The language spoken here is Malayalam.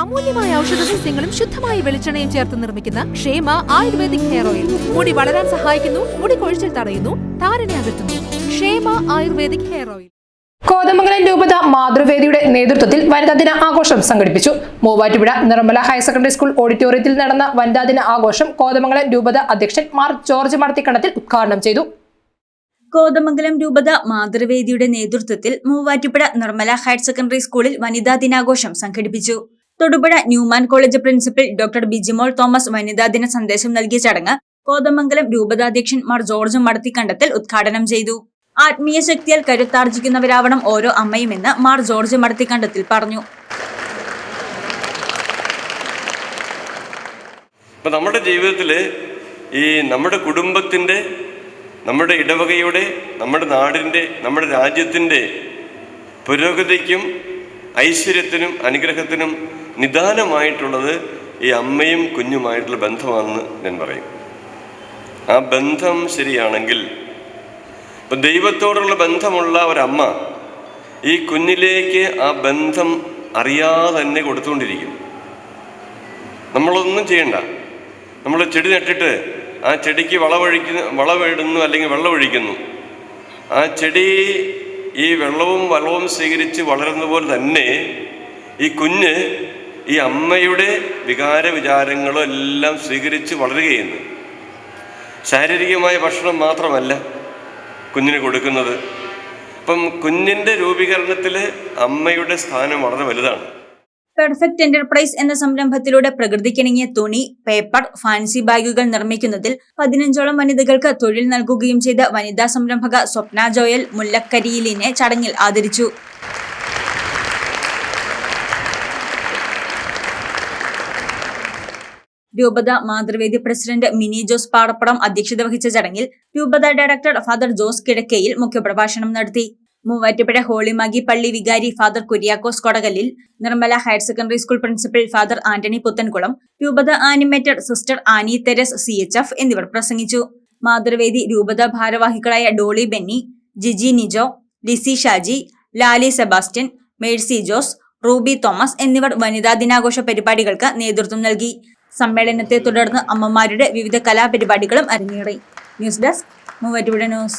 അമൂല്യമായ ഔഷധ സസ്യങ്ങളും ശുദ്ധമായ വെളിച്ചെണ്ണയും ചേർത്ത് നിർമ്മിക്കുന്ന ക്ഷേമ ആയുർവേദിക് ഹെയർ ഓയിൽ. മുടി വളരാൻ സഹായിക്കുന്നു മുടി കൊഴിച്ചിൽ തടയുന്നു താരനെ അകറ്റുന്നു. ക്ഷേമ ആയുർവേദിക് ഹെയർ ഓയിൽ. കോതമംഗലം രൂപത മാതൃവേദിയുടെ നേതൃത്വത്തിൽ വനിതാ ദിന ആഘോഷം സംഘടിപ്പിച്ചു. Muvattupuzha Nirmala higher secondary school ഓഡിറ്റോറിയത്തിൽ നടന്ന വനിതാ ദിന ആഘോഷം കോതമംഗലം രൂപത അധ്യക്ഷൻ മാർ ജോർജ് മടത്തിക്കണത്തിൽ ഉദ്ഘാടനം ചെയ്തു. കോതമംഗലം രൂപത മാതൃവേദിയുടെ നേതൃത്വത്തിൽ മൂവാറ്റുപുഴ നിർമ്മല ഹയർ സെക്കൻഡറി സ്കൂളിൽ വനിതാ ദിനാഘോഷം സംഘടിപ്പിച്ചു. Thodupuzha Newman college principal doctor Bijimol Thomas വനിതാ ദിന സന്ദേശം നൽകിയ ചടങ്ങ് കോതമംഗലം രൂപതാധ്യക്ഷൻ മാർ ജോർജ് മടത്തിക്കണ്ടത്തിൽ ഉദ്ഘാടനം ചെയ്തു. ആത്മീയ ശക്തിയാൽ കരുത്താർജിക്കുന്നവരാവണം ഓരോ അമ്മയുമെന്ന് മാർ ജോർജ് മടത്തിക്കണ്ടത്തിൽ പറഞ്ഞു. നമ്മുടെ ജീവിതത്തിൽ ഈ നമ്മുടെ കുടുംബത്തിന്റെ നമ്മുടെ ഇടവകയുടെ നമ്മുടെ നാടിന്റെ നമ്മുടെ രാജ്യത്തിന്റെ പുരോഗതിക്കും ഐശ്വര്യത്തിനും അനുഗ്രഹത്തിനും നിദാനമായിട്ടുള്ളത് ഈ അമ്മയും കുഞ്ഞുമായിട്ടുള്ള ബന്ധമാണെന്ന് ഞാൻ പറയും. ആ ബന്ധം ശരിയാണെങ്കിൽ ഇപ്പം ദൈവത്തോടുള്ള ബന്ധമുള്ള ഒരമ്മ ഈ കുഞ്ഞിലേക്ക് ആ ബന്ധം അറിയാതെ തന്നെ കൊടുത്തുകൊണ്ടിരിക്കും. നമ്മളൊന്നും ചെയ്യണ്ട. നമ്മൾ ചെടി നട്ടിട്ട് ആ ചെടിക്ക് വളമൊഴിക്കുന്നു വളമിടുന്നു അല്ലെങ്കിൽ വെള്ളമൊഴിക്കുന്നു. ആ ചെടി ഈ വെള്ളവും വളവും സ്വീകരിച്ച് വളരുന്ന പോലെ തന്നെ ഈ കുഞ്ഞ് ഈ അമ്മയുടെ വികാര വിചാരങ്ങളും എല്ലാം സ്വീകരിച്ച് വളരുകയെന്ന് ശാരീരികമായ ഭക്ഷണം മാത്രമല്ല കുഞ്ഞിന് കൊടുക്കുന്നത്. അപ്പം കുഞ്ഞിന്റെ രൂപീകരണത്തിൽ അമ്മയുടെ സ്ഥാനം വളരെ വലുതാണ്. പെർഫെക്റ്റ് എന്റർപ്രൈസ് എന്ന സംരംഭത്തിലൂടെ പ്രകൃതിക്കിണങ്ങിയ തുണി പേപ്പർ ഫാൻസി ബാഗുകൾ നിർമ്മിക്കുന്നതിൽ പതിനഞ്ചോളം വനിതകൾക്ക് തൊഴിൽ നൽകുകയും ചെയ്ത വനിതാ സംരംഭക സ്വപ്ന ജോയൽ മുല്ലക്കരിയിലിനെ ചടങ്ങിൽ ആദരിച്ചു. രൂപത മാതൃവേദി പ്രസിഡന്റ് മിനി ജോസ് പാടപ്പടം അധ്യക്ഷത വഹിച്ച ചടങ്ങിൽ രൂപത ഡയറക്ടർ ഫാദർ ജോസ് കിഴക്കയിൽ മുഖ്യപ്രഭാഷണം നടത്തി. മൂവാറ്റുപുഴ ഹോളിമാഗി പള്ളി വികാരി father Kuriakose കൊടകലിൽ Nirmala higher secondary school principal father Antony Puthenkulam രൂപത animated sister Annie Therese C H F എന്നിവർ പ്രസംഗിച്ചു. മാതൃവേദി രൂപത ഭാരവാഹികളായ Dolly Benny Jiji Nijo Lissy Shaji Lali Sebastian Mercy Jose Ruby Thomas എന്നിവർ വനിതാ ദിനാഘോഷ പരിപാടികൾക്ക് നേതൃത്വം നൽകി. സമ്മേളനത്തെ തുടർന്ന് അമ്മമാരുടെ വിവിധ കലാപരിപാടികളും അരങ്ങേറി. News desk Muvattupuzha news.